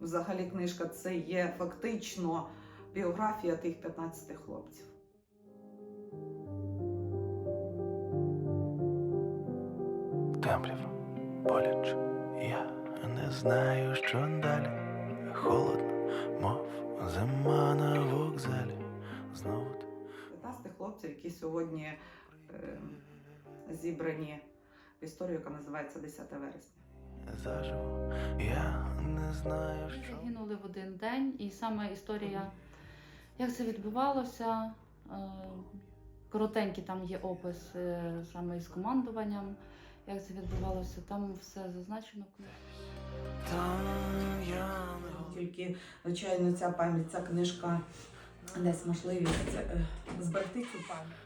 взагалі книжка це є фактично біографія тих 15 хлопців. Темрява, боляче, я не знаю, що далі. Холодно, мов зима на вокзалі. Знову 15 хлопців, які сьогодні е, зібрані в історію, яка називається 10 вересня. заживо. Знаю, Вони що. загинули в один день, і саме історія, як це відбувалося. е, Коротенький там є опис е, саме із командуванням, як це відбувалося. Там все зазначено. Там я. Тільки, звичайно, ця пам'ять, ця книжка дасть можливість е, зберегти цю пам'ять.